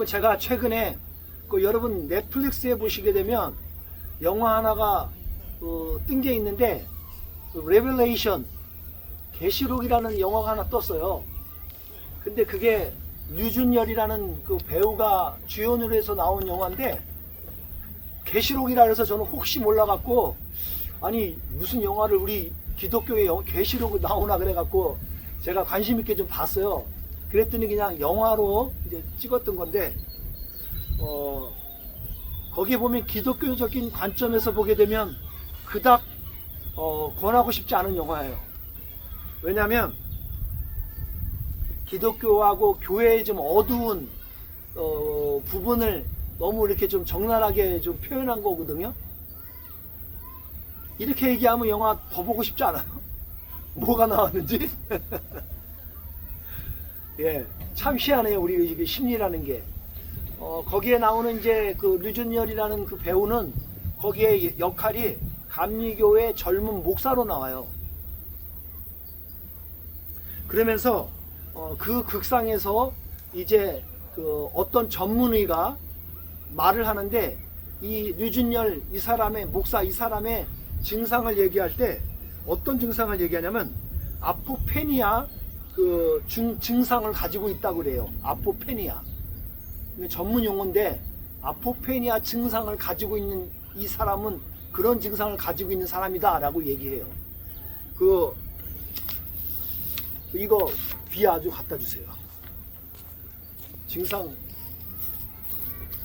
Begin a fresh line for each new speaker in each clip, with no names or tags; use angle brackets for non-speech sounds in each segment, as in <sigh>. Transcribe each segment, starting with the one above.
여러분 제가 최근에 그 여러분 넷플릭스에 보시게 되면 영화 하나가 어, 뜬 게 있는데 그 레벨레이션 계시록이라는 영화가 하나 떴어요. 근데 그게 류준열이라는 그 배우가 주연으로 해서 나온 영화인데 계시록이라 그래서 저는 혹시 몰라갖고 아니 무슨 영화를 우리 기독교의 영- 계시록이 나오나 그래갖고 제가 관심 있게 좀 봤어요. 그랬더니 그냥 영화로 이제 찍었던 건데 어 거기에 보면 기독교적인 관점에서 보게 되면 그닥 어, 권하고 싶지 않은 영화예요. 왜냐하면 기독교하고 교회의 좀 어두운 어, 부분을 너무 이렇게 좀 적나라하게 좀 표현한 거거든요. 이렇게 얘기하면 영화 더 보고 싶지 않아요? <laughs> 뭐가 나왔는지? <laughs> 예, 참 희한해요. 우리 이게 심리라는 게. 어, 거기에 나오는 이제 그 류준열이라는 그 배우는 거기에 역할이 감리교의 젊은 목사로 나와요. 그러면서 어, 그 극상에서 이제 그 어떤 전문의가 말을 하는데 이 류준열 이 사람의 목사 이 사람의 증상을 얘기할 때 어떤 증상을 얘기하냐면 아포페니아 그 증, 증상을 가지고 있다고 그래요. 아포페니아. 전문 용어인데 아포페니아 증상을 가지고 있는 이 사람은 그런 증상을 가지고 있는 사람이다라고 얘기해요. 그 이거 귀 아주 갖다 주세요. 증상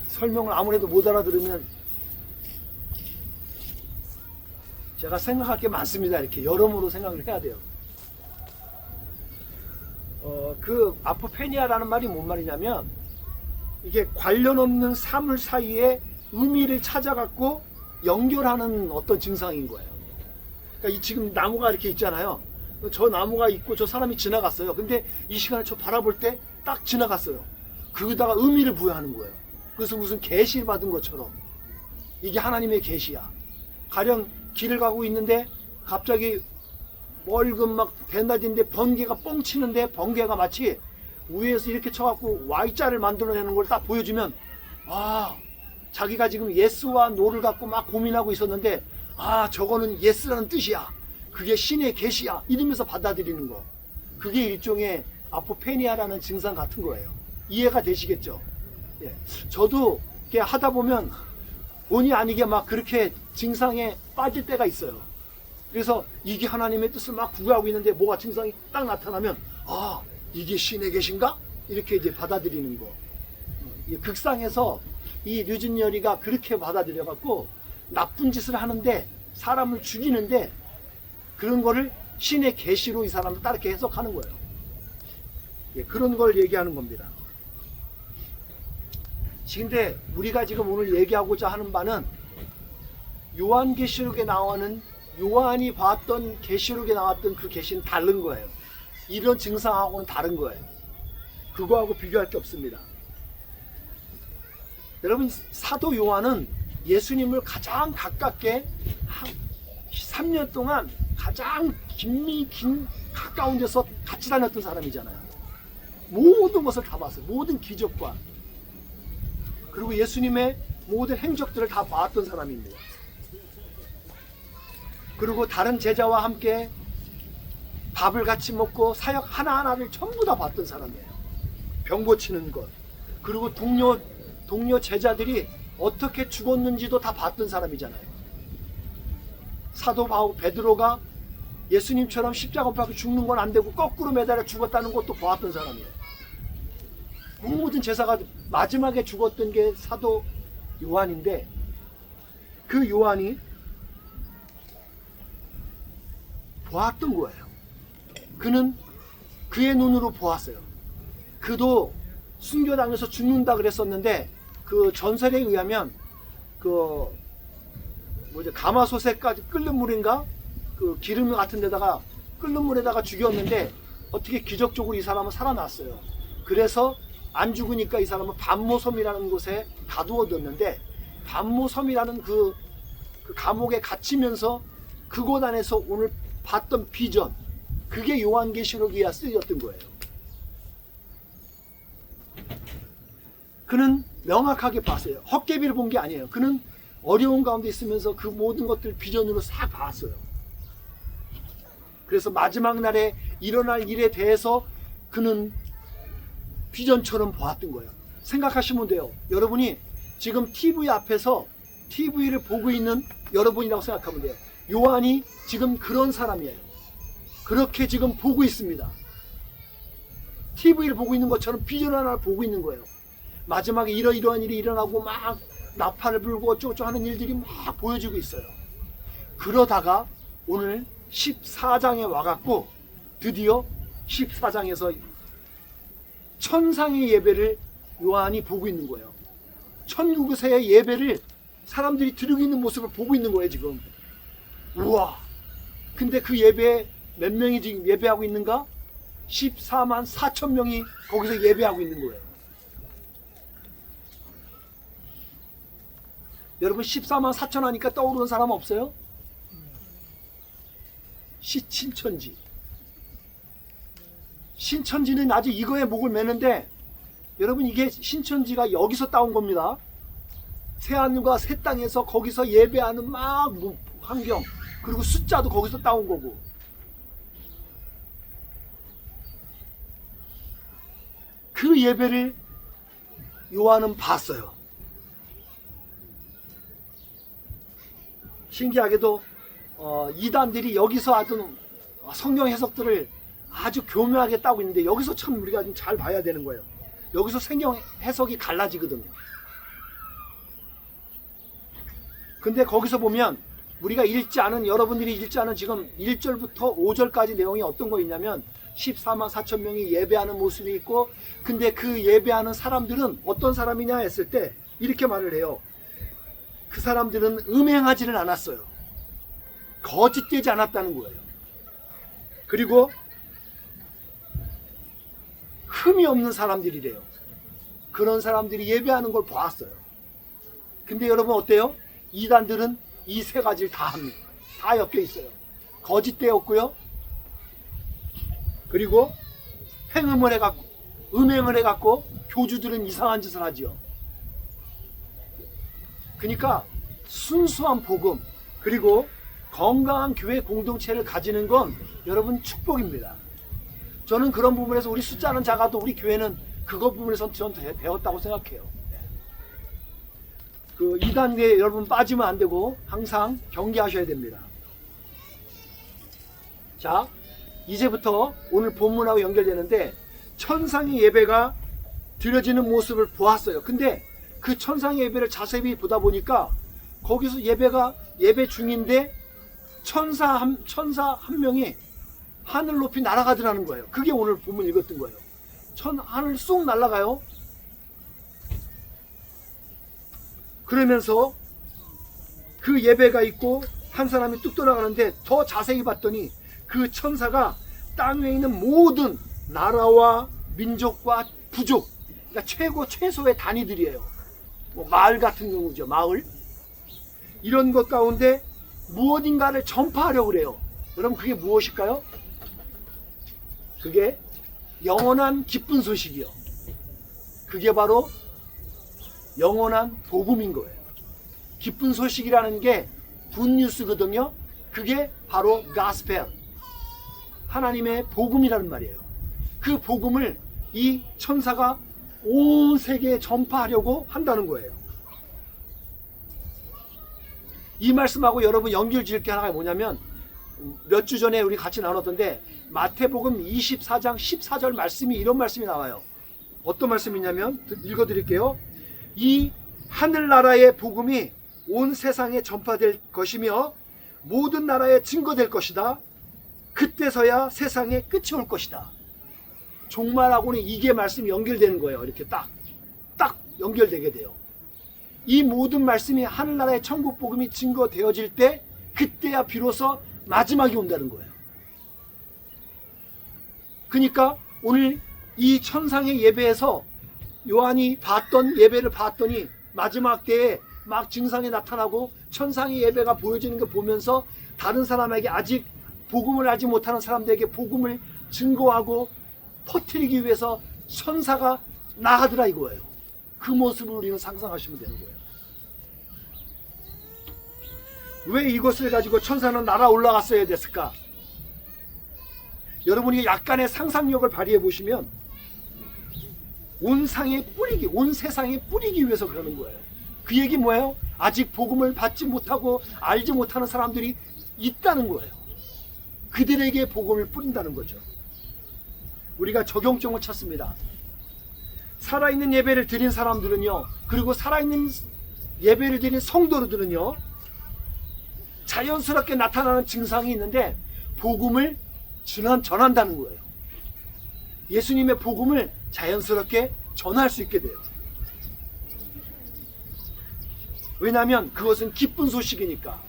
설명을 아무래도 못 알아들으면 제가 생각할 게 많습니다. 이렇게 여러모로 생각을 해야 돼요. 어, 그 아포페니아라는 말이 뭔 말이냐면 이게 관련 없는 사물 사이에 의미를 찾아갖고 연결하는 어떤 증상인 거예요. 그러니까 이 지금 나무가 이렇게 있잖아요. 저 나무가 있고 저 사람이 지나갔어요. 근데 이 시간에 저 바라볼 때 딱 지나갔어요. 거기다가 의미를 부여하는 거예요. 그래서 무슨 계시를 받은 것처럼 이게 하나님의 계시야. 가령 길을 가고 있는데 갑자기 멀금 막 대낮인데 번개가 뻥 치는데 번개가 마치 위에서 이렇게 쳐갖고 Y자를 만들어내는 걸 딱 보여주면 아 자기가 지금 예스와 노를 갖고 막 고민하고 있었는데 아 저거는 예스라는 뜻이야. 그게 신의 계시야. 이러면서 받아들이는 거. 그게 일종의 아포페니아라는 증상 같은 거예요. 이해가 되시겠죠? 예. 저도 이렇게 하다 보면 본의 아니게 막 그렇게 증상에 빠질 때가 있어요 그래서 이게 하나님의 뜻을 막 구하고 있는데 뭐가 증상이 딱 나타나면 아 이게 신의 계신가 이렇게 이제 받아들이는 거. 이 극상에서 이 류진열이가 그렇게 받아들여 갖고 나쁜 짓을 하는데 사람을 죽이는데 그런 거를 신의 계시로 이 사람을 따르게 해석하는 거예요. 예, 그런 걸 얘기하는 겁니다. 근데 우리가 지금 오늘 얘기하고자 하는 바는 요한계시록에 나오는 요한이 봤던 계시록에 나왔던 그 계시는 다른 거예요. 이런 증상하고는 다른 거예요. 그거하고 비교할 게 없습니다. 여러분 사도 요한은 예수님을 가장 가깝게 한 3년 동안 가장 긴미 긴 가까운 데서 같이 다녔던 사람이잖아요. 모든 것을 다 봤어요. 모든 기적과 그리고 예수님의 모든 행적들을 다 봤던 사람입니다. 그리고 다른 제자와 함께 밥을 같이 먹고 사역 하나하나를 전부 다 봤던 사람이에요. 병 고치는 것. 그리고 동료, 동료 제자들이 어떻게 죽었는지도 다 봤던 사람이잖아요. 사도 바울 베드로가 예수님처럼 십자가 못 박혀 죽는 건 안 되고 거꾸로 매달려 죽었다는 것도 보았던 사람이에요. 모든 제사가 마지막에 죽었던 게 사도 요한인데 그 요한이 보았던 거예요. 그는 그의 눈으로 보았어요. 그도 순교당해서 죽는다 그랬었는데 그 전설에 의하면 그 뭐죠 가마솥에까지 끓는 물인가 그 기름 같은 데다가 끓는 물에다가 죽였는데 어떻게 기적적으로 이 사람은 살아났어요. 그래서 안 죽으니까 이 사람은 반모섬이라는 곳에 가두어뒀는데 반모섬이라는 그, 그 감옥에 갇히면서 그곳 안에서 오늘 봤던 비전 그게 요한계시록이야 쓰였던 거예요. 그는 명확하게 봤어요. 헛개비를 본 게 아니에요. 그는 어려운 가운데 있으면서 그 모든 것들 비전으로 싹 봤어요. 그래서 마지막 날에 일어날 일에 대해서 그는 비전처럼 보았던 거예요. 생각하시면 돼요. 여러분이 지금 TV 앞에서 TV를 보고 있는 여러분이라고 생각하면 돼요. 요한이 지금 그런 사람이에요. 그렇게 지금 보고 있습니다. TV를 보고 있는 것처럼 비전 하나를 보고 있는 거예요. 마지막에 이러이러한 일이 일어나고 막 나팔을 불고 어쩌고저쩌고 하는 일들이 막 보여지고 있어요. 그러다가 오늘 14장에 와갖고 드디어 14장에서 천상의 예배를 요한이 보고 있는 거예요. 천국에서의 예배를 사람들이 드리고 있는 모습을 보고 있는 거예요, 지금. 우와. 근데 그 예배에 몇 명이 지금 예배하고 있는가? 14만 4천 명이 거기서 예배하고 있는 거예요. 여러분 14만 4천 하니까 떠오르는 사람 없어요? 시친천지. 신천지는 아직 이거에 목을 매는데 여러분 이게 신천지가 여기서 따온 겁니다. 새하늘과 새 땅에서 거기서 예배하는 막 뭐- 환경 그리고 숫자도 거기서 따온 거고 그 예배를 요한은 봤어요. 신기하게도 어, 이단들이 여기서 하던 성경 해석들을 아주 교묘하게 따고 있는데 여기서 참 우리가 좀 잘 봐야 되는 거예요. 여기서 성경 해석이 갈라지거든요. 근데 거기서 보면 우리가 읽지 않은 여러분들이 읽지 않은 지금 1절부터 5절까지 내용이 어떤 거 있냐면 14만 4천 명이 예배하는 모습이 있고 근데 그 예배하는 사람들은 어떤 사람이냐 했을 때 이렇게 말을 해요. 그 사람들은 음행하지는 않았어요. 거짓되지 않았다는 거예요. 그리고 흠이 없는 사람들이래요. 그런 사람들이 예배하는 걸 보았어요. 근데 여러분 어때요? 이단들은 이 세 가지를 다 합니다. 다 엮여 있어요. 거짓되었고요. 그리고 행음을 해갖고 음행을 해갖고 교주들은 이상한 짓을 하지요. 그러니까 순수한 복음 그리고 건강한 교회 공동체를 가지는 건 여러분 축복입니다. 저는 그런 부분에서 우리 숫자는 작아도 우리 교회는 그것 부분에서 저는 배웠다고 생각해요. 그 2단계에 여러분 빠지면 안 되고 항상 경계하셔야 됩니다. 자, 이제부터 오늘 본문하고 연결되는데 천상의 예배가 드려지는 모습을 보았어요. 근데 그 천상의 예배를 자세히 보다 보니까 거기서 예배가 예배 중인데 천사 한 천사 한 명이 하늘 높이 날아가더라는 거예요. 그게 오늘 본문 읽었던 거예요. 천 하늘 쑥 날아가요. 그러면서 그 예배가 있고 한 사람이 뚝 떠나가는데 더 자세히 봤더니 그 천사가 땅 위에 있는 모든 나라와 민족과 부족, 그러니까 최고 최소의 단위들이에요. 뭐 마을 같은 경우죠, 마을. 이런 것 가운데 무엇인가를 전파하려고 그래요. 여러분 그게 무엇일까요? 그게 영원한 기쁜 소식이요. 그게 바로 영원한 복음인 거예요. 기쁜 소식이라는 게 굿뉴스거든요. 그게 바로 가스펠. 하나님의 복음이라는 말이에요. 그 복음을 이 천사가 온 세계에 전파하려고 한다는 거예요. 이 말씀하고 여러분 연결 지을 게 하나가 뭐냐면 몇 주 전에 우리 같이 나눴던데 마태복음 24장 14절 말씀이 이런 말씀이 나와요. 어떤 말씀이냐면 읽어 드릴게요. 이 하늘나라의 복음이 온 세상에 전파될 것이며 모든 나라에 증거될 것이다. 그때서야 세상에 끝이 올 것이다. 종말하고는 이게 말씀이 연결되는 거예요. 이렇게 딱, 딱 연결되게 돼요. 이 모든 말씀이 하늘나라의 천국 복음이 증거되어질 때 그때야 비로소 마지막이 온다는 거예요. 그러니까 오늘 이 천상의 예배에서 요한이 봤던 예배를 봤더니 마지막 때에 막 증상이 나타나고 천상의 예배가 보여지는 걸 보면서 다른 사람에게 아직 복음을 알지 못하는 사람들에게 복음을 증거하고 퍼뜨리기 위해서 천사가 나가더라 이거예요. 그 모습을 우리는 상상하시면 되는 거예요. 왜 이것을 가지고 천사는 날아 올라갔어야 됐을까? 여러분이 약간의 상상력을 발휘해 보시면 온 상에 뿌리기, 온 세상에 뿌리기 위해서 그러는 거예요. 그 얘기 뭐예요? 아직 복음을 받지 못하고 알지 못하는 사람들이 있다는 거예요. 그들에게 복음을 뿌린다는 거죠. 우리가 적용점을 찾습니다. 살아있는 예배를 드린 사람들은요, 그리고 살아있는 예배를 드린 성도들은요, 자연스럽게 나타나는 증상이 있는데, 복음을 전한, 전한다는 거예요. 예수님의 복음을 자연스럽게 전할 수 있게 돼요. 왜냐하면 그것은 기쁜 소식이니까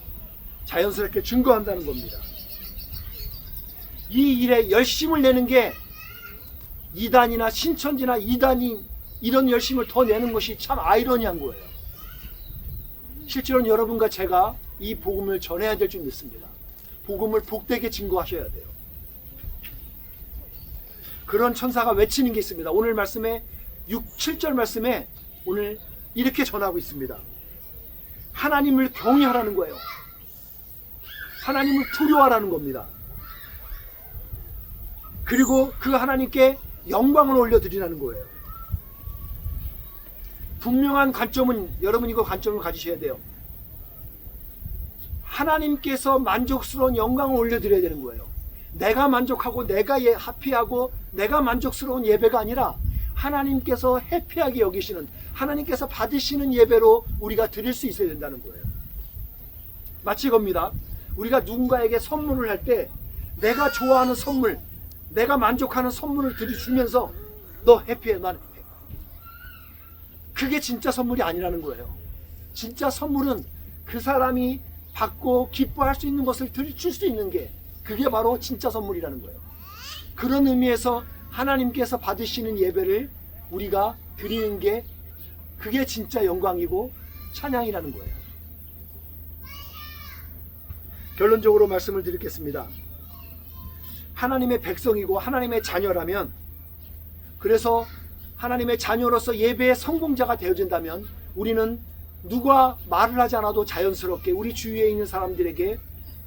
자연스럽게 증거한다는 겁니다. 이 일에 열심을 내는 게 이단이나 신천지나 이단이 이런 열심을 더 내는 것이 참 아이러니한 거예요. 실제로는 여러분과 제가 이 복음을 전해야 될 줄 믿습니다. 복음을 복되게 증거하셔야 돼요. 그런 천사가 외치는 게 있습니다. 오늘 말씀에 6, 7절 말씀에 오늘 이렇게 전하고 있습니다. 하나님을 경외하라는 거예요. 하나님을 두려워하라는 겁니다. 그리고 그 하나님께 영광을 올려드리라는 거예요. 분명한 관점은 여러분 이거 관점을 가지셔야 돼요. 하나님께서 만족스러운 영광을 올려드려야 되는 거예요. 내가 만족하고 내가 예, 하피하고 내가 만족스러운 예배가 아니라 하나님께서 해피하게 여기시는 하나님께서 받으시는 예배로 우리가 드릴 수 있어야 된다는 거예요. 마치 겁니다. 우리가 누군가에게 선물을 할 때 내가 좋아하는 선물, 내가 만족하는 선물을 들이주면서 너 해피해, 난 해피해. 그게 진짜 선물이 아니라는 거예요. 진짜 선물은 그 사람이 받고 기뻐할 수 있는 것을 들이줄 수 있는 게 그게 바로 진짜 선물이라는 거예요. 그런 의미에서 하나님께서 받으시는 예배를 우리가 드리는 게 그게 진짜 영광이고 찬양이라는 거예요. 결론적으로 말씀을 드리겠습니다. 하나님의 백성이고 하나님의 자녀라면 그래서 하나님의 자녀로서 예배의 성공자가 되어진다면 우리는 누가 말을 하지 않아도 자연스럽게 우리 주위에 있는 사람들에게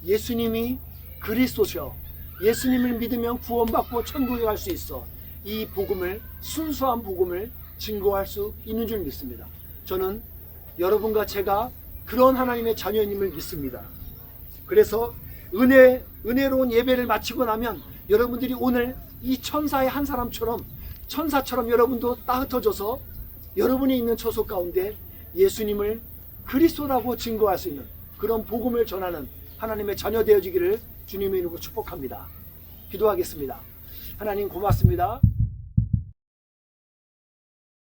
예수님이 그리스도셔 예수님을 믿으면 구원받고 천국에 갈 수 있어 이 복음을 순수한 복음을 증거할 수 있는 줄 믿습니다. 저는 여러분과 제가 그런 하나님의 자녀님을 믿습니다. 그래서 은혜 은혜로운 예배를 마치고 나면 여러분들이 오늘 이 천사의 한 사람처럼 천사처럼 여러분도 따뜻해져서 여러분이 있는 처소 가운데 예수님을 그리스도라고 증거할 수 있는 그런 복음을 전하는 하나님의 자녀 되어지기를 주님의 이름으로 축복합니다. 기도하겠습니다. 하나님 고맙습니다.